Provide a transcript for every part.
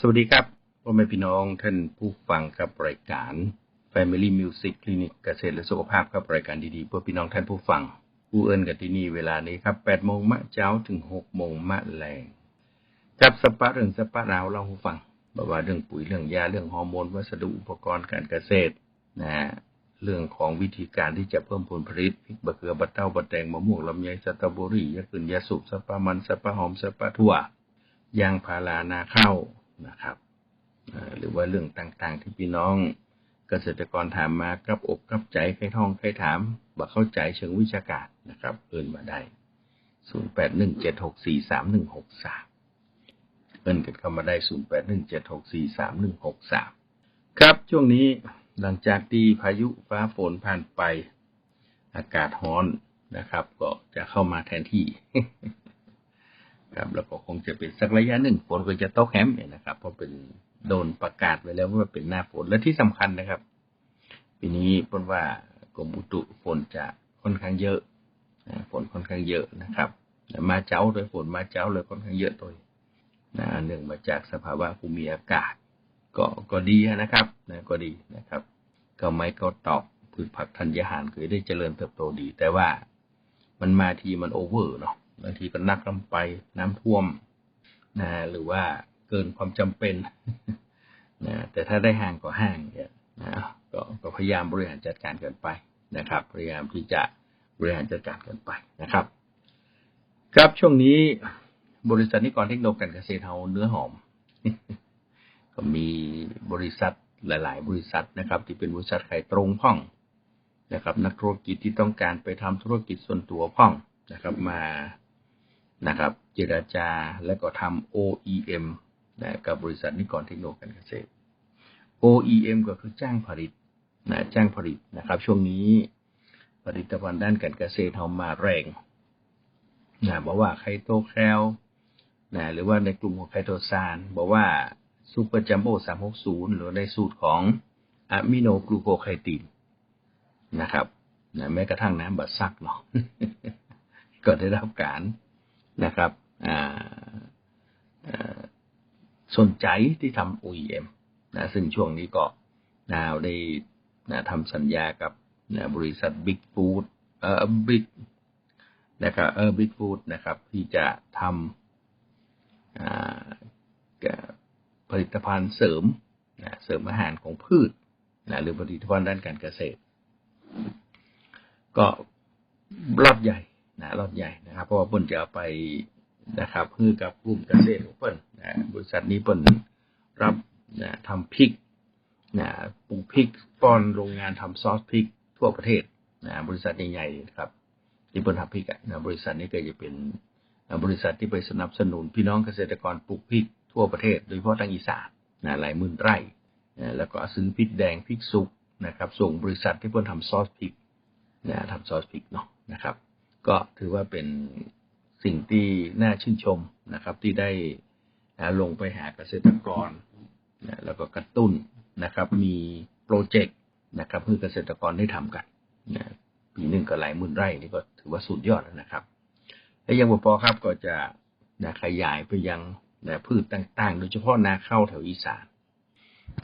สวัสดีครับพ่อแม่พี่น้องท่านผู้ฟังกับรายการ Family Music Clinic เกษตรและสุขภาพครับรายการดีๆ เพื่อพี่น้องท่านผู้ฟัง ผู้เอิญกันที่นี่เวลานี้ครับ8โมงมะเช้าถึง6โมงมะแรงจับสปะเรื่องสปะราวเราผู้ฟังบอกว่าเรื่องปุ๋ยเรื่องยาเรื่องฮอร์โมนวัสดุอุปกรณ์การเกษตรนะฮะเรื่องของวิธีการที่จะเพิ่มผลผลิตพริกบะเขือบะเต้าบะแตงมะม่วงลำไยสตรอเบอรี่ยาขึ้นยาสูบสปะมันสปะหอมสปะถั่วยางพารานาข้าว นะครับหรือว่าเรื่องต่างๆ ที่พี่น้องเกษตรกรถามมากับอกกับใจใครท่องใครถามบักเข้าใจเชิงวิชาการนะครับเอินมาได้ 0817643163 เอินกันเข้ามาได้ 0817643163 ครับช่วงนี้หลังจากที่พายุฟ้าฝนผ่านไปอากาศร้อนนะครับ ก็จะเข้ามาแทนที่ ครับแล้วก็คงจะเป็นสักระยะหนึ่งฝนก็จะตกแฮมเนี่ยนะครับ เพราะเป็นโดนประกาศไว้แล้วว่าเป็นหน้าฝนและที่สำคัญนะครับปีนี้เพราะว่ากรมอุตุฝนจะค่อนข้างเยอะฝนค่อนข้างเยอะนะครับมาเจ้าโดยฝนมาเจ้าเลยค่อนข้างเยอะตัวนะเนื่งมาจากสภาวะภูมิอากาศ ก็ก็ดีนะครับนะก็ดีนะครับ ก็ไม่ก็ตอบพืชผักธัญญาหารคือได้เจริญเติบโตดี แต่ว่ามันมาทีมันโอเวอร์เนาะ บางทีก็นักลำไปน้ำท่วมนะหรือว่าเกินความจำเป็นนะแต่ถ้าได้ห่างก็ห่างเนี่ยนะกก็พยายามบริหารจัดการกันไปนะครับ พยายามที่จะบริหารจัดการกันไปนะครับ ครับช่วงนี้บริษัทนิกรเทคโนโลยีการเกษตรเฮาเนื้อหอม ก็มีบริษัทหลาย ๆ บริษัทนะครับ ที่เป็นบริษัทขายตรงพ่องนะครับ นักธุรกิจที่ต้องการไปทำธุรกิจส่วนตัวพ่องนะครับ มา นะครับ เจราจาและก็ทำ OEM นะกับบริษัทนิกรเทคโนโลยีการเกษตร OEM ก็คือจ้างผลิตนะจ้างผลิตนะครับ ช่วงนี้ผลิตภัณฑ์ด้านการเกษตรเฮามาแรงนะบอกว่าไคโตแคลนะหรือว่าในกลุ่มของไคโตซานบอกว่าซูเปอร์จัมโบ้360หรือในสูตรของอะมิโนกลูโคไคตินนะครับนะแม้กระทั่งน้ำบัดซักเนาะก็ได้รับการ นะครับสนใจที่ทำ OEM นะซึ่งช่วงนี้ก็นาวได้นะทำสัญญากับนะบริษัท Big Food เอ่อ Big นะครับเออ Big Food นะครับที่จะทำผลิตภัณฑ์เสริมนะเสริมอาหารของพืชนะหรือผลิตภัณฑ์ด้านการเกษตร ก็รอบใหญ่ นะรอบใหญ่นะครับ เพราะว่าเปิ้นจะไปนะครับพื่อกับกลุ่มเกษตรของเปิ้นนะบริษัทนี้เปิ้นรับนะทำพริกนะปลูกพริกป้อนโรงงานทำซอสพริกทั่วประเทศนะบริษัทใหญ่ๆครับ ที่เปิ้นทำพริกนะบริษัทนี้ก็จะเป็นบริษัทที่ไปสนับสนุนพี่น้องเกษตรกรปลูกพริกทั่วประเทศ โดยเฉพาะทางอีสานนะหลายหมื่นไร่นะแล้วก็ซื้อพริกแดงพริกสุกนะครับ ส่งบริษัทที่เพิ่นทำซอสพริกนะทำซอสพริกเนาะนะครับ ก็ถือว่าเป็นสิ่งที่น่าชื่นชมนะครับ ที่ได้ลงไปหาเกษตรกรนะแล้วก็กระตุ้นนะครับ มีโปรเจกต์นะครับเพื่อเกษตรกรได้ทำกันนะปีหนึ่งก็หลายหมื่นไร่นี่ก็ถือว่าสุดยอดแล้วนะครับ และยังบ่พอครับก็จะนะขยายไปยังนะพืชต่างๆ โดยเฉพาะนาข้าวแถวอีสาน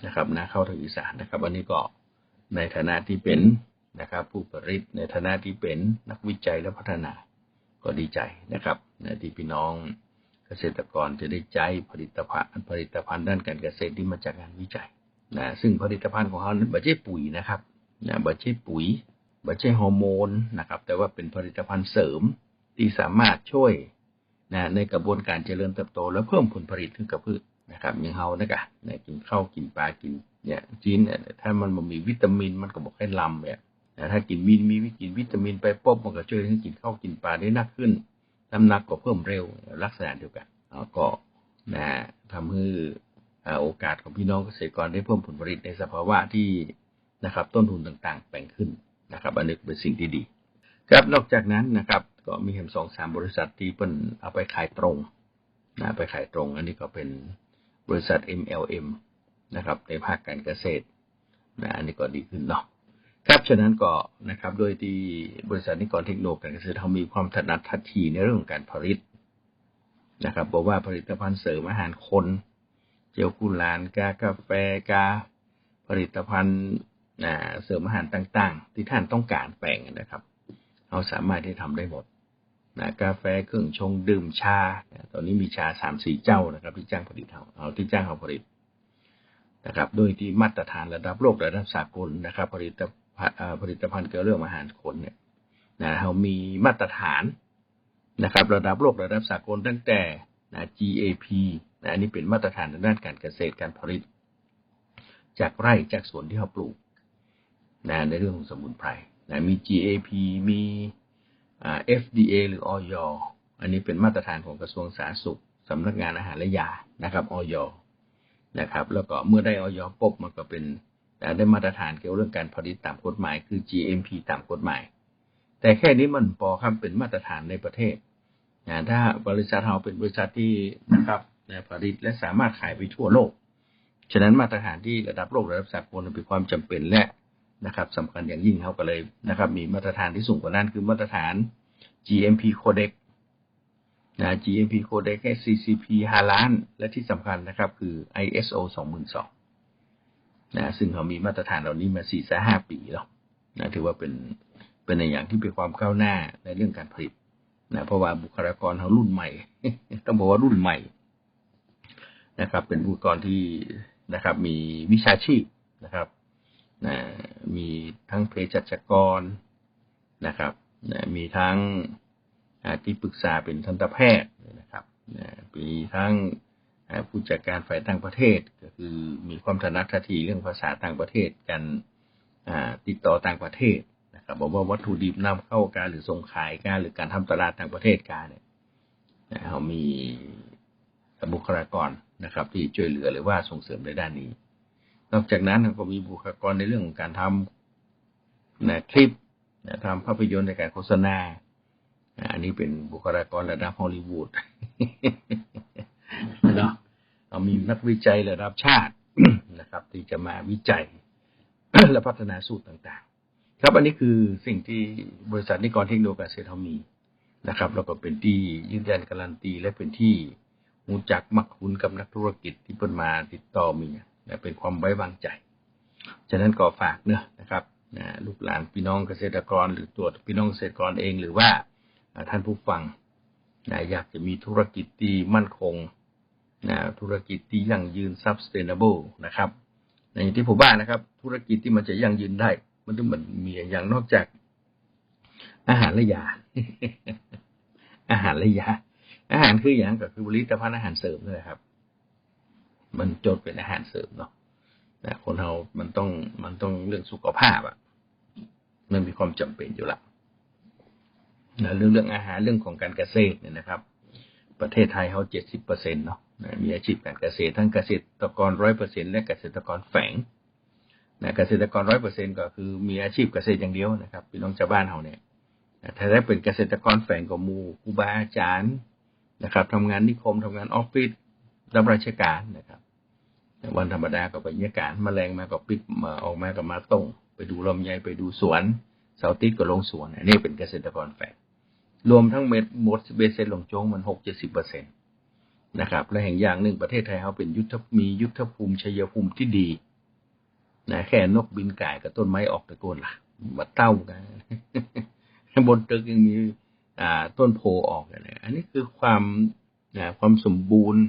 นะครับนาข้าวแถวอีสานนะครับ อันนี้ก็ในฐานะที่เป็น นะครับ ผู้ผลิตในฐานะที่เป็นนักวิจัยและพัฒนาก็ดีใจนะครับนะที่พี่น้องเกษตรกรจะได้ใจผลิตภัณฑ์ผลิตภัณฑ์ด้านการเกษตรที่มาจากงานวิจัยนะซึ่งผลิตภัณฑ์ของเขานั้นไม่ใช่ปุ๋ยนะครับนะไม่ใช่ปุ๋ยไม่ใช่ฮอร์โมนนะครับ แต่ว่าเป็นผลิตภัณฑ์เสริมที่สามารถช่วยนะในกระบวนการเจริญเติบโต และเพิ่มผลผลิตขึ้นกับพืชนะครับอย่างเฮานะกะนะกินข้าวกินปลากินเนี่ยจีนเนี่ยถ้ามันมีวิตามินมันก็บอกให้ลำเนี่ย ถ้ากินมีมีวิกินวิตามินไปปุ๊บมันก็ช่วยให้กินข้าวกินปลาได้นักขึ้นน้ำหนักก็เพิ่มเร็วลักษณะเดียวกันก็นะทำให้โอกาสของพี่น้องเกษตรกรได้เพิ่มผลผลิตในสภาวะที่นะครับ ต้นทุนต่างๆแบ่งขึ้นนะครับอันนี้เป็นสิ่งที่ดี ครับนอกจากนั้นนะครับ ก็มีเห็นสองสามบริษัทที่เป็นเอาไปขายตรงนะไปขายตรง อันนี้ก็เป็นบริษัท MLM นะครับในภาคการเกษตรนะอันนี้ก็ดีขึ้นเนาะ ครับฉะนั้นก็นะครับโดยที่บริษัทนิกรเทคโนโลยีการเกษตรทำมีความถนัดทัดทีในเรื่องของการผลิตนะครับ บอกว่าผลิตภัณฑ์เสริมอาหารคน เจลกุหลานกากาแฟกาผลิตภัณฑ์เสริมอาหารต่างๆ ที่ท่านต้องการแปลงนะครับเราสามารถที่ทำได้หมดนะกาแฟเครื่องชงดื่มชา ตอนนี้มีชาสามสี่เจ้านะครับ ที่จ้างผลิตเราเอาที่จ้างเราผลิตนะครับ โดยที่มาตรฐานระดับโลกระดับสากลนะครับ ผลิตภัณฑ์ ผลิตภัณฑ์เกี่ยวเรื่องอาหารคนเนี่ยนะเรามีมาตรฐานนะครับ ระดับโลกระดับสากลตั้งแต่นะ GAP นะอันนี้เป็นมาตรฐานในด้านการเกษตรการผลิต จากไร่จากสวนที่เราปลูกนะในเรื่องของสมุนไพรนะมี GAP มี FDA หรืออยอันนี้เป็นมาตรฐานของกระทรวงสาธารณสุขสำนักงานอาหารและยานะครับอยนะครับ แล้วก็เมื่อได้อยปุ๊บมันก็เป็น ได้มาตรฐานเกี่ยวเรื่องการผลิตตามกฎหมาย คือ GMP ตามกฎหมาย แต่แค่นี้มันพอครับเป็นมาตรฐานในประเทศนะถ้าบริษัทเราเป็นบริษัทที่นะครับผลิตและสามารถขายไปทั่วโลก ฉะนั้นมาตรฐานที่ระดับโลกระดับสากลเป็นความจำเป็นและนะครับสำคัญอย่างยิ่งเขาก็เลยนะครับ มีมาตรฐานที่สูงกว่านั้นคือมาตรฐาน GMP Codex นะ GMP Codex ให้ CCP 5ล้าน และที่สำคัญนะครับ คือ ISO 22000 นะซึ่งเขามีมาตรฐานเหล่านี้มา4 5ปีแล้วนะถือว่าเป็นเป็นในอย่างที่เป็นความก้าวหน้าในเรื่องการผลิตนะเพราะว่าบุคลากรเขารุ่นใหม่ ต้องบอกว่ารุ่นใหม่นะครับ เป็นบุคลากรที่นะครับ มีวิชาชีพนะครับนะมีทั้งเภสัชกรนะครับนะมีทั้งที่ปรึกษาเป็นทันตแพทย์นะครับนะมีทั้ง ผู้จัดการฝ่ายต่างประเทศ ก็คือมีความถนัดทัทีเรื่องภาษาต่างประเทศการติดต่อต่างประเทศนะครับบอกว่าวัตถุดิบนำเข้าการหรือส่งขายการหรือการทำตลาดต่างประเทศการเนี่ยเรามีบุคลากรนะครับ ที่ช่วยเหลือหรือว่าส่งเสริมในด้านนี้ นอกจากนั้นก็มีบุคลากรในเรื่องของการทำนะคลิปนะทำภาพยนตร์ในการโฆษณา อันนี้เป็นบุคลากรระดับฮอลลีวูด เนาะมีนักวิจัยระดับชาตินะครับ ที่จะมาวิจัยและพัฒนาสูตรต่างๆ ครับอันนี้คือสิ่งที่บริษัทนิกรเทคโนโลยีเซทมีนะครับ แล้วก็เป็นที่ยืนยันการันตีและเป็นที่หูจักมักคุ้นกับนักธุรกิจที่เพิ่นมาติดต่อมีเป็นความไว้วางใจ ฉะนั้นก็ฝากเนอะนะครับนะลูกหลานพี่น้องเกษตรกร หรือตัวพี่น้องเกษตรกรเองหรือว่าท่านผู้ฟังนะอยากจะมีธุรกิจที่มั่นคง นะธุรกิจที่ยั่งยืน sustainable นะครับในอย่างที่ผมว่านะครับ ธุรกิจที่มันจะยั่งยืนได้ มันต้องมันมีอย่างนอกจาก อาหารและยา อาหารและยา อาหารคืออย่างก็คือผลิตภัณฑ์อาหารเสริมเลยครับ มันจดเป็นอาหารเสริมเนาะแต่คนเรา มันต้อง มันต้องเรื่องสุขภาพอะมันมีความจำเป็นอยู่ละนะเรื่องเรื่องอาหารเรื่องของการเกษตรเนี่ยนะครับ ประเทศไทยเขาเจ็ดสิบเปอร์เซ็นต์เนาะะมีอาชีพการเกษตรทั้งเกษตรกรร้อยเปอร์เซ็นและเกษตรกรแฝงนะเกษตรกรร้อยเปอร์เซ็นก็คือมีอาชีพเกษตรอย่างเดียวนะครับพี่น้องชาวบ้านเขาเนี่ยถ้าได้เป็นเกษตรกรแฝงกับมูครูบาอาจารย์นะครับทำงานนิคมทำงานออฟฟิศรับราชการนะครับวันธรรมดาก็ไปเยี่ยการมแมลงมาก็ปิดมาออกมากับมาต้งไปดูลมใหญ่ไปดูสวนเสาติดก็ลงสวนอันนี้เป็นเกษตรกรแฝงรวมทั้งเม็ดหมดเบสเซนลงโจงมันหกเจ็ดสิบเปอร์เซ็นต์ นะครับ และแห่งอย่างหนึ่งประเทศไทยเขาเป็นยุทธมียุทธภูมิชัยภูมิที่ดีนะแค่นกบินไก่กับต้นไม้ออกตะโกนล่ะมาเต้ากันบนตึกยังมีอ่าต้นโพออกกันอันนี้คือความนะความสมบูรณ์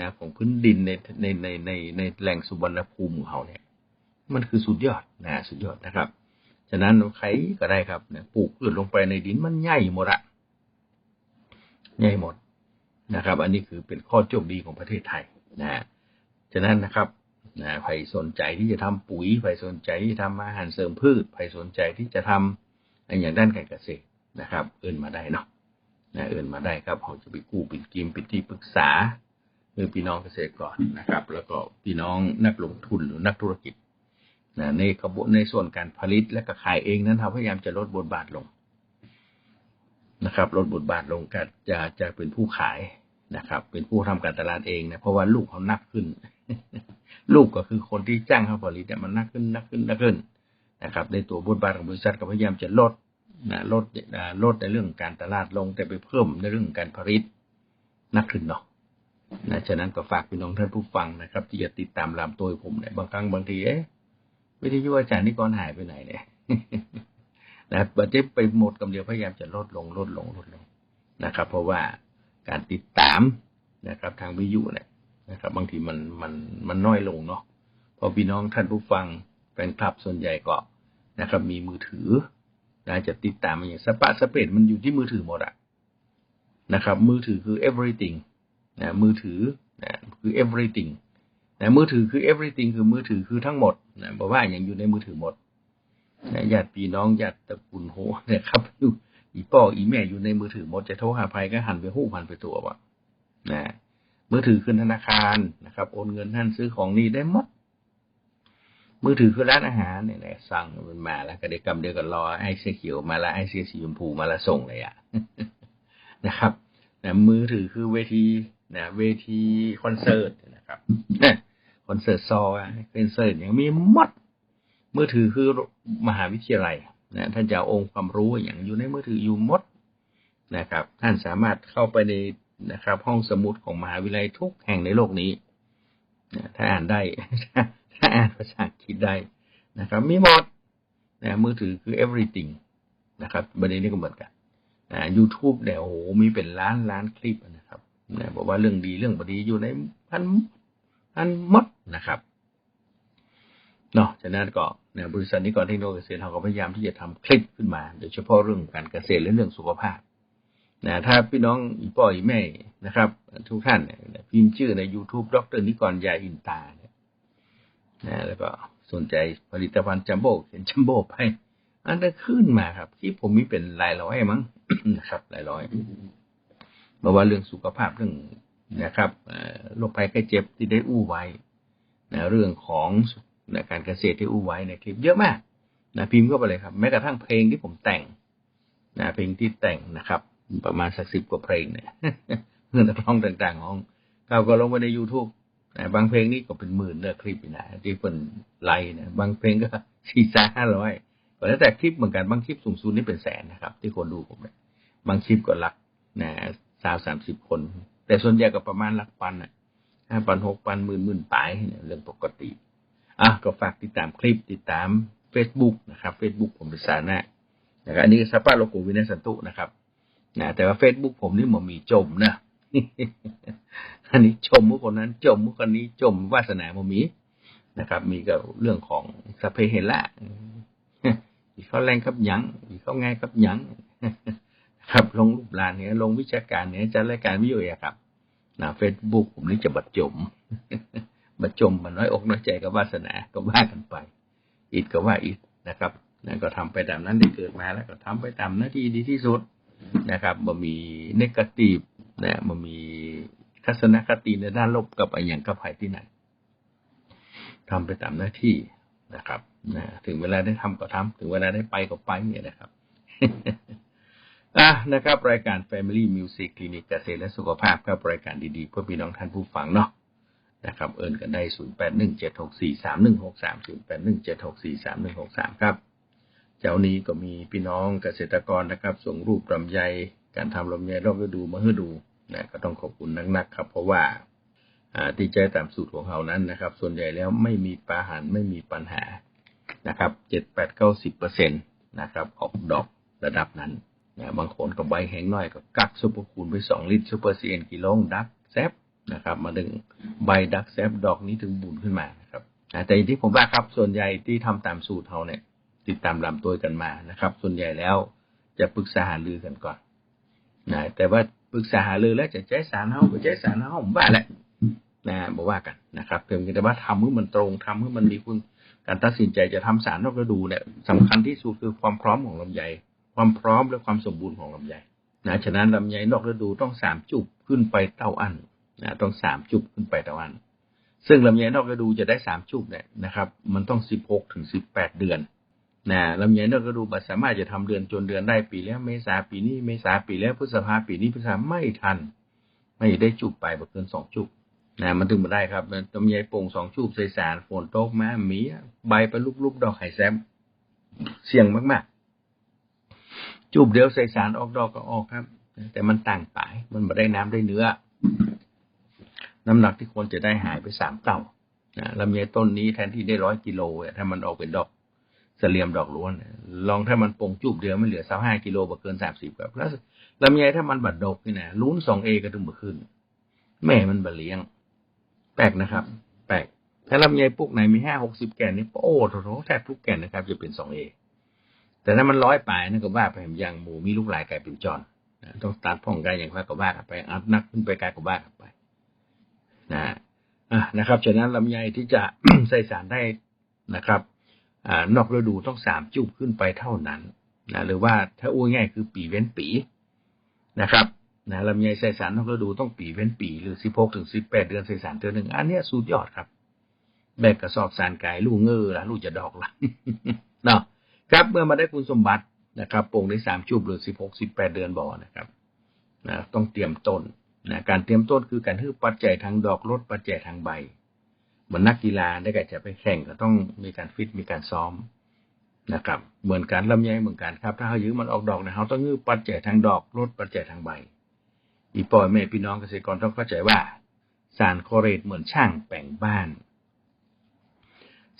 นะของพื้นดินในในในในในแหล่งสุวรรณภูมิของเขาเนี่ย มันคือสุดยอดนะสุดยอดนะครับ ฉะนั้นใครก็ได้ครับนะปลูกพืชลงไปในดินมันใหญ่หมดอะใหญ่หมด นะครับ อันนี้คือเป็นข้อโชคดีของประเทศไทยนะฉะนั้นนะครับนะใครสนใจที่จะทำปุ๋ยใครสนใจที่ทำอาหารเสริมพืชใครสนใจที่จะทำอย่างด้านการเกษตรนะครับ เอื่นมาได้เนาะนะเอื่นมาได้ครับเขาจะไปกู้เป็นกิมเป็นที่ปรึกษาคือพี่น้องเกษตรกรนะครับ แล้วก็พี่น้องนักลงทุนหรือนักธุรกิจนะในกระบวนในส่วนการผลิตและก็ขายเองนั้นเราพยายามจะลดบทบาทลงนะครับ ลดบทบาทลงกันจะจะเป็นผู้ขาย นะครับ เป็นผู้ทำการตลาดเองนะเพราะว่าลูกเขานักขึ้น ลูกก็คือคนที่จ้างเขาผลิตเนี่ยมันนักขึ้นนักขึ้นนักขึ้นนะครับ ในตัวบทบาทของบริษัทก็พยายามจะลดนะลดลดในเรื่องการตลาดลงแต่ไปเพิ่มในเรื่องการผลิตนักขึ้นเนาะนะฉะนั้นก็ฝากพี่น้องท่านผู้ฟังนะครับ ที่จะติดตามลำตัวผมเนี่ยบางครั้งบางทีเอ๊ะวิทยุอาจารย์นิกรหายไปไหนเนี่ยนะบัดเจ็บไปหมดกำเดียวพยายามจะลดลงลดลงลดลงนะครับ เพราะว่า การติดตามนะครับ ทางวิทยุเนี่ยนะครับ บางทีมันมันมันน้อยลงเนาะพราะพี่น้องท่านผู้ฟังแฟนคลับส่วนใหญ่ก็นะครับ มีมือถือนะจะติดตามมันอย่างสปะสเปดมันอยู่ที่มือถือหมดอะนะครับ มือถือคือ everything นะมือถือนะคือ everything นะมือถือคือ everything คือมือถือคือทั้งหมดนะบอกว่าอย่างอยู่ในมือถือหมดนะญาติพี่น้องญาติตระกูลโหนะครับอยู่ อีป่ออีแม่อยู่ในมือถือหมดจะโทรหาใครก็หันไปหู้หันไปตัววะนะมือถือคือธนาคารนะครับ โอนเงินท่านซื้อของนี่ได้หมด มือถือคือร้านอาหารเนี่ยนะสั่งมันมาแล้วก็เด็กกำเดียวกันรอไอ้เสื้อเขียวมาละไอ้เสื้อสีชมพูมาละส่งเลยอะนะครับนะมือถือคือเวทีนะเวทีคอนเสิร์ตนะครับคอนเสิร์ตซอคอนเสิร์ตอย่างมีมดมือถือคือมหาวิทยาลัย นะท่านจะองค์ความรู้อย่างอยู่ในมือถืออยู่มดนะครับ ท่านสามารถเข้าไปในนะครับ ห้องสมุดของมหาวิทยาลัยทุกแห่งในโลกนี้นะถ้าอ่านได้ ถ้าอ่านภาษาอังกฤษได้นะครับ มีหมดนะมือถือคือ everything นะครับประเด็นนี้ก็เหมือนกันนะยูทูบเนี่ยโอ้โหมีเป็นล้านล้านคลิปนะครับนะบอกว่าเรื่องดีเรื่องบดีอยู่ในพันพันมดนะครับเนาะฉะนั้นก็ บริษัทนี้ก่อนเทคโนโลยีเกษตรเราก็พยายามที่จะทำคลิปขึ้นมา โดยเฉพาะเรื่องการเกษตรและเรื่องสุขภาพนะถ้าพี่น้องอีป่อยแม่นะครับ ทุกท่านเนี่ยพิมพ์ชื่อใน YouTube ดรนิกรยาอินตาเนี่ยนะแล้วก็สนใจผลิตภัณฑ์จัมโบ้เห็นจัมโบ้ไปอันนั้นขึ้นมาครับ ที่ผมมีเป็นหลายร้อยมั้งนะครับหลายร้อยบอกว่าเรื่องสุขภาพเรื่องนะครับโรคภัยไข้เจ็บที่ได้อู้ไว้นะเรื่องของ นะการเกษตรที่อู้ไว้ในคลิปเยอะมากนะพิมพ์เข้าไปเลยครับ แม้กระทั่งเพลงที่ผมแต่งนะเพลงที่แต่งนะครับ ประมาณสักสิบกว่าเพลงเนี่ยเพื่อนร้องต่างๆของเราก็ลงไปใน youtube นะบางเพลงนี่ก็เป็นหมื่นเนื้อคลิปนะที่เป็นไลน์นะบางเพลงก็สี่สาห้าร้อยก็แล้วแต่คลิปเหมือนกันบางคลิปสูงสุดนี่เป็นแสนนะครับ ที่คนดูผมเนี่ยบางคลิปก็หลักนะสาวสามสิบคน แต่ส่วนใหญ่ก็ประมาณหลักพันอะห้าพันหกพันหมื่นหมื่นปลายเนี่ยเรื่องปกติ อะก็ฝากติดตามคลิปติดตาม Facebook นะครับ Facebook ผมเป็นสานะนะครับอันนี้สปาโลโกวินัสันตุนะครับนะแต่ว่า Facebook ผมนี่มันมีจมนะอันนี้ชมมุคนนั้นจมมุคนนี้จมวาสนามมีนะครับ มีกับเรื่องของสเปเฮละอีเขาแรงครับยังอีเขาง่ายครับยังครับลงรูปลานเนี้ยลงวิชาการเนี้ยจะรายการวิทยุอะครับนะเฟซบุ๊กผมนี่จะบัดจม บัดจมมันน้อยอกน้อยใจกับวาสนาก็ว่ากันไป อิดก็ว่าอิดนะครับนั่นก็ทำไปตามนั้นได้เกิดมาแล้วก็ทำไปตามหน้าที่ดีที่สุดนะครับมันมีเนกาทีฟนะมันมีทัศนคติในด้านลบกับอะไรอย่างกับภัยที่ไหนทำไปตามหน้าที่นะครับนะถึงเวลาได้ทำก็ทำถึงเวลาได้ไปก็ไปเนี่ยนะครับอะนะครับ รายการ Family Music Clinic เกษตรและสุขภาพครับรายการดีๆ เพื่อพี่น้องท่านผู้ฟังเนาะ นะครับเอินกันได้ 0 8 1 7 6 4 3 1 6 3 0 8 1 7 6 4 3 1 6 3 ครับ เจ้านี้ก็มีพี่น้องเกษตรกรนะครับ ส่งรูปลำไยการทำลำไยรอบฤดูมาให้ดูนะก็ต้องขอบคุณนักๆครับ เพราะว่าที่ใจตามสูตรของเขานั้นนะครับ ส่วนใหญ่แล้วไม่มีปาหันไม่มีปัญหานะครับเจ็ดแปดเก้าสิบเปอร์เซ็นตนะครับ ออกดอกระดับนั้นนะบางคนก็ใบแห้งน้อยก็กักซุปเปอร์คูณไปสองลิตรซุปเปอร์ซีเอ็นกิโลดักแซฟ นะครับ มาดึงใบดักแซฟดอกนี้ถึงบุญขึ้นมานะครับแต่ที่ผมว่าครับส่วนใหญ่ที่ทำตามสูตรเขาเนี่ย ติดตามลำตัวกันมานะครับ ส่วนใหญ่แล้วจะปรึกษาหารือกันก่อนนะแต่ว่าปรึกษาหารือแล้วจะใช้สารเฮาไปใช้สารเฮาผมว่าแหละนะบอกว่ากันนะครับเพียงแต่ว่าทำให้มันตรงทำให้มันมีคุณการตัดสินใจจะทำสารนอกฤดูเนี่ยสำคัญที่สุดคือความพร้อมของลำไยความพร้อมและความสมบูรณ์ของลำไยนะฉะนั้นลำไยนอกฤดูต้องสามจุบขึ้นไปเต้าอัน นะต้องสามจุบขึ้นไปต้าอัน ซึ่งลำไยนอกฤดูจะได้สามจุบเนี่ยนะครับ มันต้องสิบหกถึงสิบแปดเดือนนะลำไยนอกฤดูมันสามารถจะทำเดือนจนเดือนได้ปีแล้วเมษาปีนี้เมษาปีแล้วพฤษภาปีนี้พฤษภาไม่ทัน ไม่ได้จุบไปบ่เกินสองจุบนะมันถึงมาได้ครับลำไยโป่งสองจุบใส่สารฝนตกมาหมีใบไปลุกๆดอกไข่แซมเสี่ยงมากๆ จูบเดียวใส่สารออกดอกก็ออกครับ แต่มันต่างปายมันมาได้น้ำได้เนื้อ น้ำหนักที่ควรจะได้หายไปสามเท่านะลำไยต้นนี้แทนที่ได้ร้อยกิโลเวียถ้ามันออกเป็นดอกเสลียมดอกล้วนลองถ้ามันปงจูบเดียวไม่เหลือสักห้ากิโลบ่เกินสามสิบครับแล้วลำไยถ้ามันบัดดกนี่นะลุ้นสองเอก็ถึงบ่ขึ้น แม่มันบะเลี้ยง แปลกนะครับ แปลกถ้าลำไยปุกไหนมีห้าหกสิบแก่นนี่โอ้โหแทบทุกแก่นนะครับ จะเป็นสองเอแต่ถ้ามันร้อยปลายนั่นก็ว่าไปอย่างหมูมีลูกหลายกลายเป็นจอนต้องตัดพ่องกายอย่างว่าก็ว่าไปอัพนักขึ้นไปกายก็ว่ากันไป นะอะนะครับฉะนั้นลำไยที่จะใส่สารได้นะครับอ่านอกฤดูต้องสามจุบขึ้นไปเท่านั้นนะหรือว่าถ้าอู้ง่ายคือปีเว้นปีนะครับนะลำไยใส่สารนอกฤดูต้องปีเว้นปี หรือสิบหกถึงสิบแปดเดือนใส่สารเดือนหนึ่งอันเนี้ยสุดยอดครับแบกกระสอบสารกายลูกเงือละลูกจะดอกละเนาะครับเมื่อมาได้คุณสมบัตินะครับปลูกได้สามจุบหรือสิบหกสิบแปดเดือนบ่อนะครับนะต้องเตรียมต้น นะการเตรียมต้นคือการฮือปัจจัยทางดอกลดปัจจัยทางใบ เหมือนนักกีฬาได้ก่จะไปแข่งก็ต้องมีการฟิตมีการซ้อมนะครับ เหมือนการลำไยเหมือนกันครับ ถ้าเขายื้อมันออกดอกนะเขาต้องงื้อปัจจัยทางดอกลดปัจจัยทางใบ อีปอยแม่พี่น้องเกษตรกรต้องเข้าใจว่า สารโคเรตเหมือนช่างแปลงบ้าน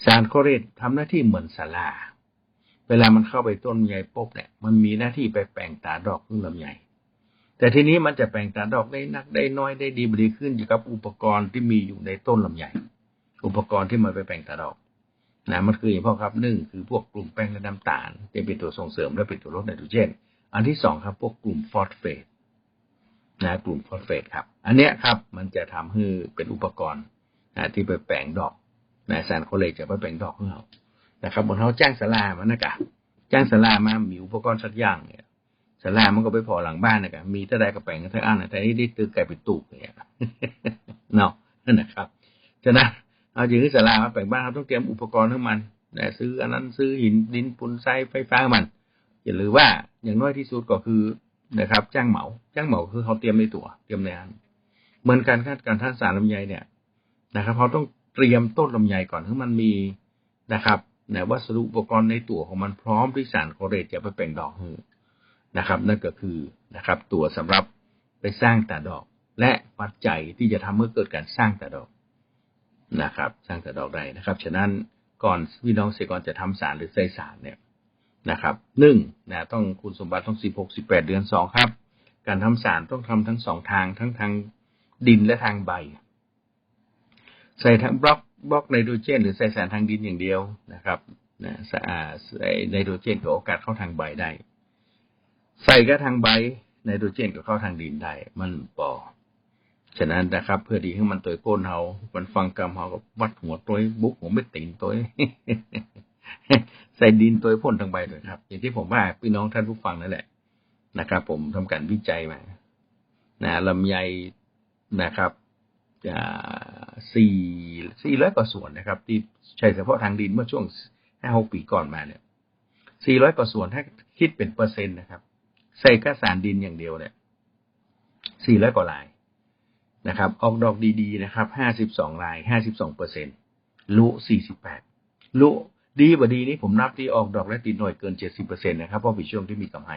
สารโคเรตทำหน้าที่เหมือนศาลา เวลามันเข้าไปต้นลำไยปุ๊บเนี่ยมันมีหน้าที่ไปแปลงตาดอกของลำไย แต่ทีนี้มันจะแปลงตาดอกได้นักได้น้อยได้ดีบดีขึ้นอยู่กับอุปกรณ์ที่มีอยู่ในต้นลำไยอุปกรณ์ที่มันไปแปลงตาดอกนะมันคืออย่างพ่อครับหนึ่งคือพวกกลุ่มแป้งและน้ำตาลจะเป็นตัวส่งเสริมและเป็นตัวลดไนโตรเจน อันที่สองครับ พวกกลุ่มฟอสเฟตนะกลุ่มฟอสเฟตครับ อันเนี้ยครับมันจะทำให้เป็นอุปกรณ์นะที่ไปแปลงดอกนะสารโคเลจะไปแปลงดอกของเรานะครับบนเขาจ้างสลามันนะกะจ้างสลามามีอุปกรณ์สักอย่างเนี่ย สลามันก็ไปพอหลังบ้านนะกะมีถ้าไดกระแปลงถ้าอ่านแต่นี่ได้ตึกไก่เป็นตูกเนี่ยเนาะนั่นนะครับฉะนั้นเอาอย่างที่สลามาแปลงบ้านเขาต้องเตรียมอุปกรณ์ให้มันนะซื้ออันนั้นซื้อหินดินปูนทรายไฟฟ้ามันอย่าลืมว่าอย่างน้อยที่สุดก็คือนะครับ จ้างเหมาจ้างเหมาคือเขาเตรียมในตัว เตรียมในอันเหมือนการคาดการท่านสารลำไยเนี่ยนะครับเขาต้องเตรียมต้นลำไยก่อนให้มันมีนะครับนะวัสดุอุปกรณ์ในตัวของมันพร้อมที่สารโคเรตจะไปแปลงดอกฮือ นะครับ นั่นก็คือนะครับ ตัวสำหรับไปสร้างตาดอก และปัจจัยที่จะทำให้เกิดการสร้างตาดอกนะครับ สร้างตาดอกได้นะครับ ฉะนั้นก่อนพี่น้องเกษตรกรจะทำสารหรือใส่สารเนี่ยนะครับหนึ่งนะต้องคุณสมบัติต้องสิบหกสิบแปดเดือนสองครับ การทำสารต้องทำทั้งสองทางทั้งทางดินและทางใบ ใส่ทั้งบล็อกบล็อกไนโตรเจน หรือใส่สารทางดินอย่างเดียวนะครับนะใส่ไนโตรเจนกับโอกาสเข้าทางใบได้ ใส่ก็ทางใบไนโตรเจนก็เข้าทางดินได้มันปอฉะนั้นนะครับ เพื่อดีให้มันตัวก้นเฮามันฟังกรรมเฮาก็วัดหัวตัวบุกหัวไม่ติ่งตัวใส่ดินตัวพ่นทางใบด้วยครับ อย่างที่ผมว่าพี่น้องท่านผู้ฟังนั่นแหละนะครับ ผมทำการวิจัยมานะลำไยนะครับสี่สี่ร้อยกว่าส่วนนะครับ ที่ใช้เฉพาะทางดินเมื่อช่วงห้าหกปีก่อนมาเนี่ยสี่ร้อยกว่าส่วนถ้าคิดเป็นเปอร์เซ็นต์นะครับ ใส่กระสานดินอย่างเดียวเนี่ยสี่ร้อยกว่าลายนะครับ ออกดอกดีๆนะครับห้าสิบสองลายห้าสิบสองเปอร์เซ็นต์ลุสี่สิบแปดลุดีกว่าดีนี้ผมนับที่ออกดอกและติดหน่วยเกินเจ็ดสิบเปอร์เซ็นต์นะครับเพราะเป็นช่วงที่มีกำไร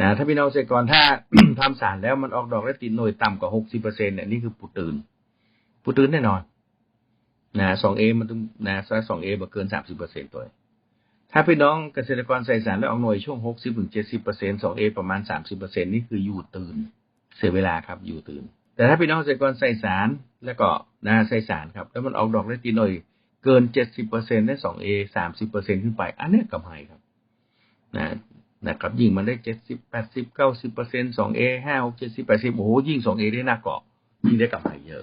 นะถ้าพี่น้องเกษตรกรถ้าทำสารแล้วมันออกดอกและติดหน่วยต่ำกว่าหกสิบเปอร์เซ็นต์เนี่ยนี่คือปูตื่นปูตื่นแน่นอนนะสองเอมันต้องนะสองเอมาเกินสามสิบเปอร์เซ็นต์ตัว ถ้าพี่น้องเกษตรกรใส่สารแล้วออกหน่วยช่วงหกสิบถึงเจ็ดสิบเปอร์เซ็นต์สองเอประมาณสามสิบเปอร์เซ็นต์นี่คืออยู่ตื่น เสียเวลาครับอยู่ตื่น แต่ถ้าพี่น้องเกษตรกรใส่สารแล้วก็นะใส่สารครับ แล้วมันออกดอกและติดหน่วยเกินเจ็ดสิบเปอร์เซ็นได้สองเอสามสิบเปอร์เซ็นขึ้นไป อันนี้กำไรครับนะนะครับยิ่งมันได้เจ็ดสิบแปดสิบเก้าสิบเปอร์เซ็นสองเอห้าหกเจ็ดสิบแปดสิบโอ้โหยิ่งสองเอได้หน้าเกาะยิ่งได้กำไรเยอะ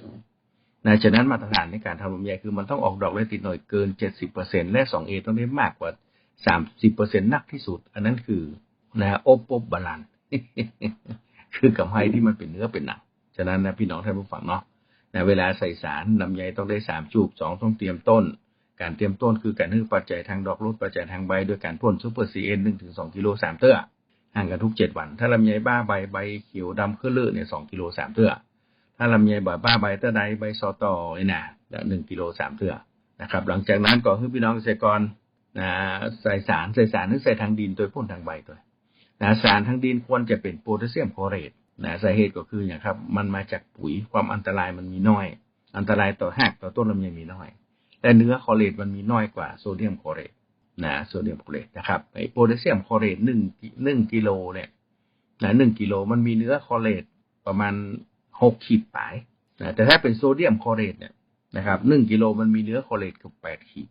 นะฉะนั้นมาตรฐานในการทำลำไยคือมันต้องออกดอกและติดหน่วยเกินเจ็ดสิบเปอร์เซ็นและสองเอต้องได้มากกว่า สามสิบเปอร์เซ็นต์นักที่สุด อันนั้นคือนะอบปบบาลานคือกำไรที่มันเป็นเนื้อเป็นหนัง ฉะนั้นนะพี่น้องท่านผู้ฟังเนาะนะเวลาใส่สารลำไยต้องได้สามจูบสองต้องเตรียมต้น การเตรียมต้นคือการให้ปัจจัยทางดอกลดปัจจัยทางใบโดยการพ่นซูเปอร์ซีเอ็นหนึ่งถึงสองกิโลสามเตื้อห่างกันทุกเจ็ดวัน ถ้าลำไยบ้าใบใบเขียวดำขึ้นเลือเนี่ยสองกิโลสามเตื้อถ้าลำไยบ่าบ้าใบเตื้อใดใบซอต่อเนี่ยนะหนึ่งกิโลสามเตื้อนะครับ หลังจากนั้นก็ให้พี่น้องเกษตรกร นะใส่สารใส่สารนึกใส่ทางดินโดยพ่นทางใบตัวนะสารทางดินควรจะเป็นโพแทสเซียมโคเรตนะสาเหตุก็คืออย่างครับ มันมาจากปุ๋ยความอันตรายมันมีน้อย อันตรายต่อหักต่อต้นลำไยมีน้อย แต่เนื้อคลอเรตมันมีน้อยกว่าโซเดียมคลอเรตนะโซเดียมคลอเรตนะครับไอโพแทสเซียมคลอเรตหนึ่งหนึ่งกิโลเนี่ยนะหนึ่งกิโลมันมีเนื้อคลอเรตประมาณหกขีดปลายนะแต่ถ้าเป็นโซเดียมคลอเรตเนี่ยนะครับหนึ่งกิโลมันมีเนื้อคลอเรตเกือบแปดขีด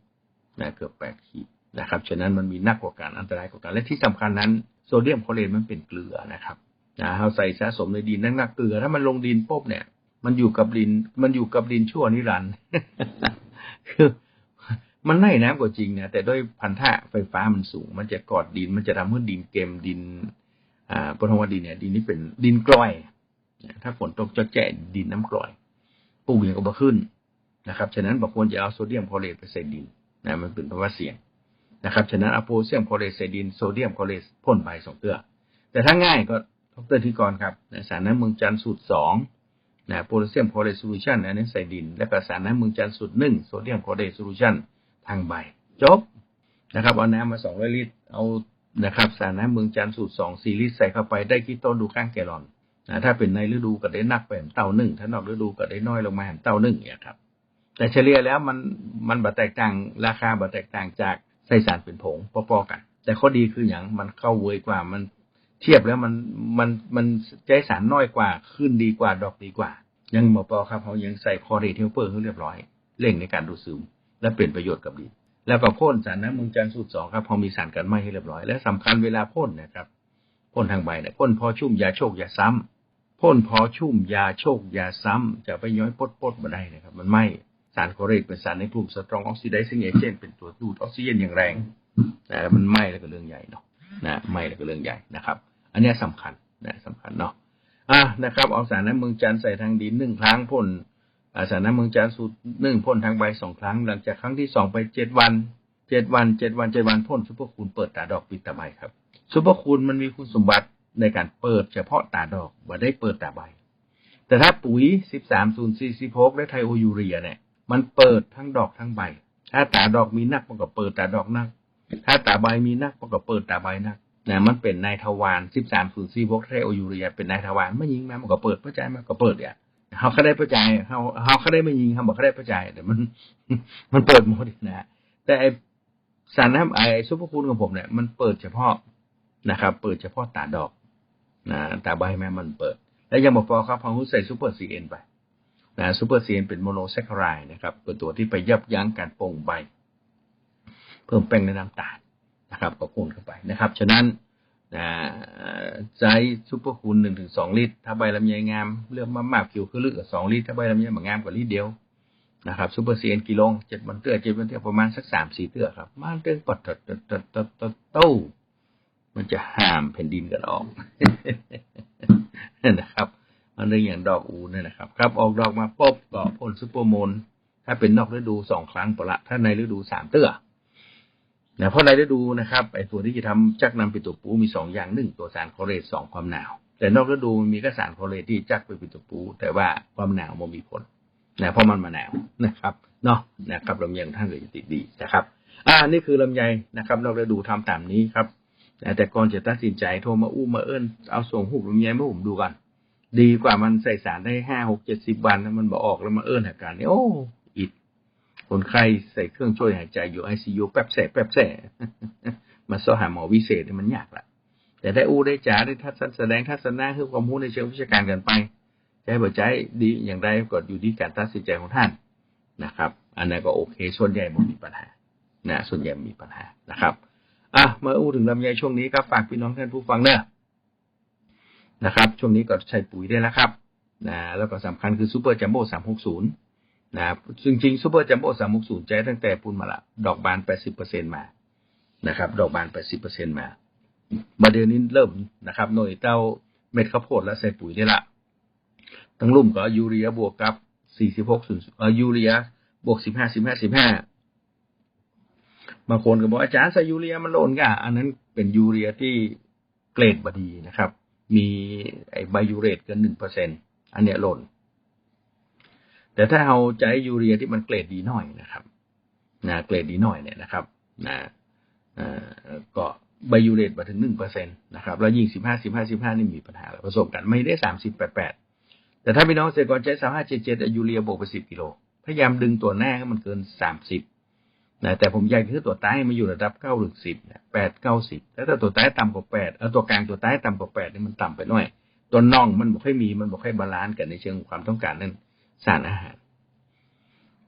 นะเกือบแปดขีด นะครับ ฉะนั้นมันมีนักกว่าการอันตรายกว่ากัน และที่สำคัญนั้นโซเดียมคลอเรตมันเป็นเกลือนะครับนะเราใส่สะสมในดินนักๆเกลือ ถ้ามันลงดินปุ๊บเนี่ย มันอยู่กับดิน มันอยู่กับดินชั่วนิรันดร์คือมันไม่น้ำกว่าจริงนะแต่ด้วยพันธะไฟฟ้ามันสูง มันจะกอดดิน มันจะทำให้ดินเกมดิน อ่าปฐมดินเนี่ย ดินนี้เป็นดินกร่อยถ้าฝนตกจะแจะดินน้ำกร่อยปลูกอย่างก็บ่ขึ้นนะครับ ฉะนั้นบอกควรจะเอาโซเดียมคลอเรตไปใส่ดินนะมันเป็นภาวะเสี่ยง นะครับฉะนั้นอาโพแทสเซียมคลอเรตใส่ดินโซเดียมคอเรตพ่นไปสองเตื้อแต่ถ้าง่ายก็ดรที่กรครับสารน้ำเมืองจันทร์สูตรสองนะโพแทสเซียมคอเรตโซลูชันอันนี้ใส่ดิน แล้วก็สารน้ำเมืองจันทร์สูตรหนึ่งโซเดียมคอเรตโซลูชันทางใบจบนะครับเอาน้ำมาสองร้อยลิตรเอานะครับสารน้ำเมืองจันทร์สูตรสองสี่ลิตรใส่เข้าไปได้กี่ต้นดูข้างแกลอนนะถ้าเป็นในฤดูก็ได้นักไปมเต้าหนึ่งถ้านอกฤดูก็ได้น้อยลงมาแหมเต้าหนึ่งเนี่ยครับแต่เฉลี่ยแล้วมันมันบ่แตกต่างราคาบ่แตกต่างจาก ใส่สารเป็นผงพอๆกัน แต่ข้อดีคืออย่างมันเข้าเวยกว่ามันเทียบแล้วมันมันมันใจสารน้อยกว่าขึ้นดีกว่าดอกดีกว่า ยังหมอปอครับเขายังใส่คอเรเทลเปอร์ให้เรียบร้อยเร่งในการดูดซึม และเป็นประโยชน์กับดินแล้วก็พ่นสารน้ำมึงจันทร์สูตรสองครับพอมีสารกันไหมให้เรียบร้อย และสำคัญเวลาพ่นนะครับพ่นทางใบเนี่ยพ่นพอชุ่มยาโชคยาซ้ำพ่นพอชุ่มยาโชคยาซ้ำจะไปย้อยปดปดมาได้นะครับ มันไหม สารโคเรตเป็นสารในกลุ่มสตรองออกซิไดซิงเอเจนเป็นตัวดูดออกซิเจนอย่างแรงนะมันไหม้แล้วก็เรื่องใหญ่เนาะนะไหม้แล้วก็เรื่องใหญ่นะครับ อันนี้สำคัญนะสำคัญเนาะอะนะครับ เอาสารน้ำมึงจันทร์ใส่ทางดินหนึ่งครั้งพ่นอาสารน้ำเมืองจานสูตรหนึ่งพ่นทางใบสองครั้ง หลังจากครั้งที่สองไปเจ็ดวันเจ็ดวันเจ็ดวันเจ็ดวันพ่นซุปเปอร์คูณเปิดตาดอกปิดตาใบครับซุปเปอร์คูณมันมีคุณสมบัติในการเปิดเฉพาะตาดอกว่าได้เปิดตาใบ แต่ถ้าปุ๋ยสิบสามศูนย์สี่สิบหกและไทโอยูเรียเนี่ย มันเปิดทั้งดอกทั้งใบ ถ้าตาดอกมีนักมันก็เปิดตาดอกนัก ถ้าตาใบมีนักมันก็เปิดตาใบนักนะมันเป็นนายทวารสิบสามศูนย์สี่หกไทโอยูเรียเป็นนายทวารไม่ยิงมามันก็เปิดพระใจมันก็เปิดเนี่ยเขาเขาได้ประจเขาเขาเขาได้ไม่ยิงเขาบอกเขาได้ประจแต่มัน มันเปิดหมดนะแต่ไอสารน้ำไอซุปเปอร์คูณของผมเนี่ยมันเปิดเฉพาะนะครับ เปิดเฉพาะตาดอกนะตาใบแม่มันเปิด แล้วยังบอกพอครับพอใส่ซูเปอร์ซีเอ็นไป นะซูเปอร์เซีเอ็นเป็นโมโนแซคคารายนะครับเป็นตัวที่ไปยับยั้งการป่งใบ เพิ่มแป้งในน้ำตาลนะครับก็คูณเข้าไปนะครับ ฉะนั้นนะใช้ซุปเปอร์คูณหนึ่งถึงสองลิตร ถ้าใบลำไยงามเรื่องมามากผิวคือลึกกับสองลิตร ถ้าใบลำไยมันงามกว่าลิตรเดียวนะครับซุปเปอร์เซีเอ็นกิโลเจ็ดวันเตื้อเจ็ดวันเตื้อประมาณสักสามสี่เตื้อครับมันเตื้อปัดตัดตัดตัดตัดตัดโต้มันจะห้ามแผ่นดินกันออกนะครับ มันเรื่งอย่างดอกอูเนี่ยนะครับครับออกดอกมาปุ๊บก็พ่นซุปเปอร์โมนถ้าเป็นนอกฤดูสองครั้งปะละถ้าในฤดูสามเตื้อนะเพราะในฤดูนะครับไอ้ตัวที่จะทำจักนำไปตัวปูมีสองอย่างหนึ่งตัวสารโคเรตสองความหนาว แต่นอกฤดูมันมีก็สารโคเรตที่จักไปป็นตัวปู แต่ว่าความหนาวมันมีผลนะเพราะมันมาหนาวนะครับเนาะนะครับลำไยท่านเลยจะติดดีนะครับ อ่านี่คือลำไยนะครับ นอกฤดูทำตามนี้ครับแต่ก่อนจะตัดสินใจโทรมาอู้มาเอิ้นเอาส่งหูลำไยมาผมดูก่อน ดีกว่ามันใส่สารได้ห้าหกเจ็ดสิบวันแล้วมันบอกออกแล้วมาเอิ้นอาการนี้โอ้อิดคนไข้ใส่เครื่องช่วยหายใจอยู่ไอซียูแป๊บแสแป๊บแสมาสอหาหมอวิเศษมันยากละแต่ได้อู้ได้จ๋าได้ทัศนแสดงทัศนะคือความรู้ในเชิงวิชาการกันไปใจบ่ใจดีอย่างไรก็อยู่ที่การตัดสินใจของท่านนะครับ อันนั้นก็โอเค ส่วนใหญ่มันมีปัญหานะส่วนใหญ่มีปัญหานะครับอะมาอู้ถึงลำไยช่วงนี้ครับฝากพี่น้องท่านผู้ฟังเนอะ นะครับ ช่วงนี้ก็ใช้ปุ๋ยได้แล้วครับนะแล้วก็สำคัญคือซูเปอร์จัมโบ้สามหกศูนย์นะจริงๆซูเปอร์จัมโบ้สามหกศูนย์ใจตั้งแต่ปุนมาละดอกบานแปดสิบเปอร์เซ็นมานะครับ ดอกบานแปดสิบเปอร์เซ็นมามาเดือนนี้เริ่มนะครับ หน่วยเต้าเม็ดข้าวโพดแล้วใส่ปุ๋ยได้ละทั้งรุ่มก็ยูเรียบวกกับสี่สิบหกศูนย์เอ่อยูเรียบวกสิบห้าสิบห้าสิบห้าบางคนก็บอกอาจารย์ใส่ยูเรียมันโลนก่ะอันนั้นเป็นยูเรียที่เกรดบดีนะครับ มีไอไบยูเรตเกินหนึ่งเปอร์เซ็นอันเนี้ยโลนแต่ถ้าเอาใจยูเรียที่มันเกรดดีหน่อยนะครับนะเกรดดีหน่อยเนี่ยนะครับนะก็ไบยูเรตมาถึงหนึ่งเปอร์เซ็นตนะครับแล้วยิ่งสิบห้าสิบห้าสิบห้านี่มีปัญหาแล้วผสมกันไม่ได้สามสิบแปดแปดแต่ถ้าพี่น้องเกษตรกรใช้สามห้าเจ็ดเจ็ดยูเรียบวกไปสิบกิโลพยายามดึงตัวหน้าให้มันเกินสามสิบ นะแต่ผมอยากคือตัวใต้มันอยู่ระดับเก้าหรือสิบแปดเก้าสิบแล้วถ้าตัวใต้ต่ำกว่าแปดเอาตัวกลางตัวใต้ต่ำกว่าแปดนี่มันต่ำไปหน่อย ตัวน่องมันบอกให้มีมันบอกให้บาลานซ์กันในเชิงความต้องการนั่นสารอาหาร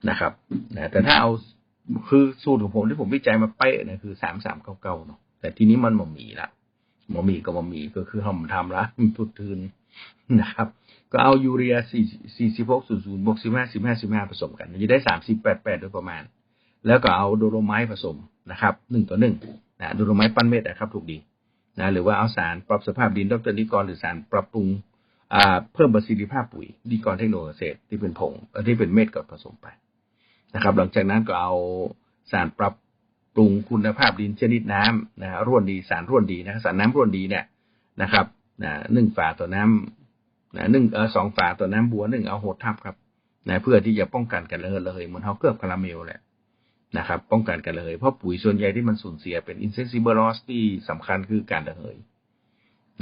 นะครับนะแต่ถ้าเอาคือสูตรของผมที่ผมวิจัยมาเป๊ะเนี่ยคือสามสามเก้าเก้าเนาะแต่ทีนี้มันหมมีละหมมีก็หมมีก็คือทำทำละมันทุดทืนนะครับ ก็เอายูเรียสี่สี่สิบหกศูนย์ศูนย์บวกสิบห้าสิบห้าสิบห้าผสมกันจะได้สามสิบแปดแปดโดยประมาณ แล้วก็เอาโดโลไม้ผสมนะครับหนึ่งต่อหนึ่งนะโดโลไม้ปั้นเม็ดนะครับถูกดีนะหรือว่าเอาสารปรับสภาพดินดรนิกรหรือสารปรับปรุงเพิ่มประสิทธิภาพปุ๋ยดีกรเทคโนโลยีเกษตรที่เป็นผงที่เป็นเม็ดก็ผสมไปนะครับ หลังจากนั้นก็เอาสารปรับปรุงคุณภาพดินชนิดน้ำนะร่วนดีสารร่วนดีนะสารน้ำร่วนดีเนี่ยนะครับนะหนึ่งฝาต่อน้ำนะหนึ่งเออสองฝาต่อน้ำบัวหนึ่งเอาโหดทับครับนะเพื่อที่จะป้องกันกันระเหยเหมือนเขาเคลือบคาราเมลแหละ นะครับ ป้องกันการระเหย เพราะปุ๋ยส่วนใหญ่ที่มันสูญเสียเป็น insensible loss ที่สำคัญคือการระเหย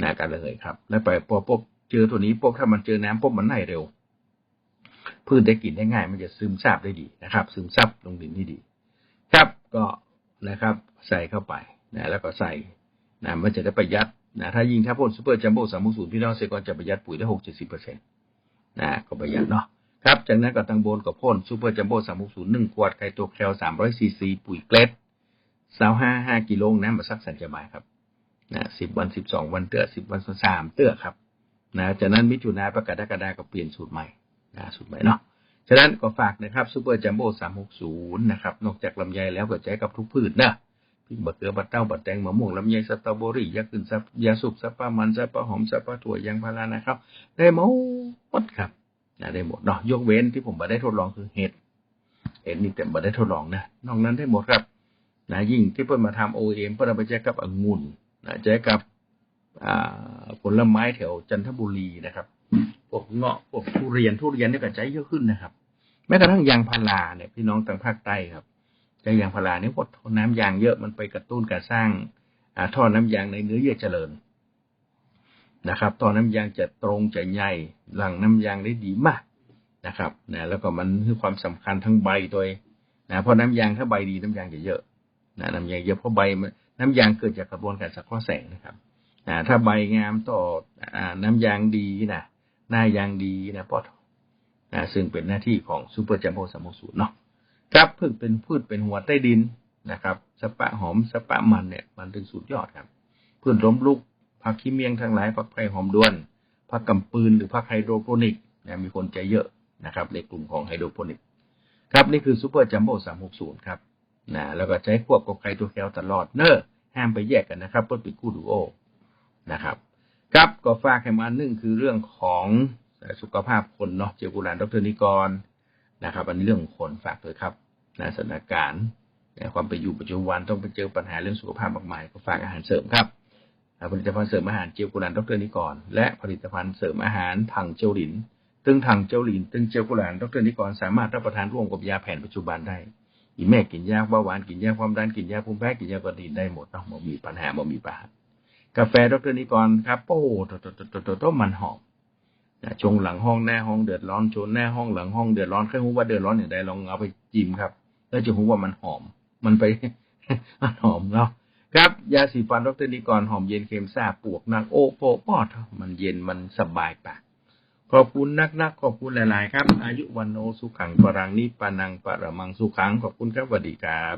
นะการระเหยครับ แล้วไปพอพบเจอตัวนี้พวกถ้ามันเจอน้ำพวกมันไหลเร็ว พืชได้กินได้ง่าย มันจะซึมซาบได้ดีนะครับ ซึมซับลงดินที่ดี ครับก็นะครับใส่เข้าไปนะแล้วก็ใส่นะมันจะได้ประหยัดนะถ้ายิ่งถ้าพ่นซูเปอร์จัมโบ้สามศูนย์พี่น้องเกษตรกรจะประหยัดปุ๋ยได้หกเจ็ดสิบเปอร์เซ็นต์นะก็ประหยัดเนาะ ครับจากนั้นก็ตังโบนกับพ่นซูเปอร์จัมโบ้สามหกศูนย์หนึ่งขวดไข่ตัวแคลสามร้อยซีซีปุ๋ยเกล็ดสาวห้าห้ากิโลน้ำมาสักสันจะบายครับนะสิบวันสิบสองวันเตือสิบวันสามเตือครับนะจากนั้นมิถุนาประกาศกระดาก็เปลี่ยนสูตรใหม่นะสูตรใหม่เนาะฉะนั้นก็ฝากนะครับซูเปอร์จัมโบ้สามหกศูนย์นะครับ นอกจากลำไยแล้วก็ใช้กับทุกพืชนะพริกบะเกลือบัตเต้าบัตแตงมะม่วงลำไยสตรอเบอรี่ยาขึ้นซับยาสุกซับปะมันซับปะหอมซับปะถั่วยางพารานะครับ ได้หมดครับ นะได้หมดเนาะยกเว้นที่ผมมาได้ทดลองคือเห็ดเห็ดนี่แต่มาได้ทดลองนะนอกนั้นได้หมดครับนะยิ่งที่เพิ่นมาทำโอเอ็มเพิ่นเอาไปแจกกับองุ่นนะแจกกับผลไม้แถวจันทบุรีนะครับพวกเงาะพวกทุเรียนทุเรียนนี่ก็ใจเยอะขึ้นนะครับ แม้กระทั่งยางพาราเนี่ยพี่น้องทางภาคใต้ครับใจยางพารานี่พดน้ำยางเยอะมันไปกระตุ้นการสร้างท่อน้ำยางในเนื้อเยื่อเจริญ นะครับตอนน้ำยางจะตรงจะใหญ่หลังน้ำยางได้ดีมากนะครับนะแล้วก็มันคือความสำคัญทั้งใบตัวนะเพราะน้ำยางถ้าใบดีน้ำยางจะเยอะนะน้ำยางเยอะเพราะใบมันน้ำยางเกิดจากกระบวนการสังเคราะห์แสงนะครับนะถ้าใบงามต่ออน้ำยางดีนะหน้ายางดีนะปอดนะซึ่งเป็นหน้าที่ของซูเปอร์จัมโบ้สามหกศูนย์เนาะครับพืชเป็นพืชเป็นหัวใต้ดินนะครับ สปะหอมสปะมันเนี่ยมันถึงสุดยอดครับ พืชล้มลุก ผักขี้เมียงทั้งหลายผักไผ่หอมด้วนผักกำปืนหรือผักไฮโดรโปนิกนะมีคนใจเยอะนะครับในกลุ่มของไฮโดรโปนิกครับนี่คือซูเปอร์จัมโบ้สามหกศูนย์ครับนะแล้วก็ใช้ควบกับไข่ตัวแคลตลอดเนอะห้ามไปแยกกันนะครับเพื่อเป็นคู่ดูโอนะครับครับก็ฝากให้มาหนึ่งคือเรื่องของสุขภาพคนเนาะเจียวกุลานดรนิกรนะครับ อันนี้เรื่องของคนฝากเลยครับนะสถานการณ์ความไปอยู่ปัจจุบันต้องไปเจอปัญหาเรื่องสุขภาพมากมายก็ฝากอาหารเสริมครับ ผลิตภัณฑ์เสริมอาหารเจียวกุหลานดรนิกร และผลิตภัณฑ์เสริมอาหารถังเจียวหลินตึงถังเจียวหลินตึงเจียวกุหลานดรนิกร สามารถรับประทานร่วมกับยาแผนปัจจุบันได้อีแม่กินยาเบาหวานกินยาความดันกินยาภูมิแพ้กินยากระดินได้หมดเนาะบ่มีปัญหาบ่มีปัญหากาแฟดรนิกรครับโอ้โตตโตตตมันหอมชงหลังห้องหน้าห้องเดือดร้อนชนหน้าห้องหลังห้องเดือดร้อนแค่รู้ว่าเดือดร้อนอย่างใดลองเอาไปจิ้มครับ แล้วจะรู้ว่ามันหอม มันไปมันหอมเนาะ ครับ ยาสีฟันดรนิกรหอมเย็นเค็มซาปวกนักโอโปปอดมันเย็นมันสบายปากขอบคุณนักนักๆขอบคุณหลาย ๆ ครับ อายุวันโนสุขังปรังนิปานังปรมังสุขังขอบคุณครับสวัสดีครับ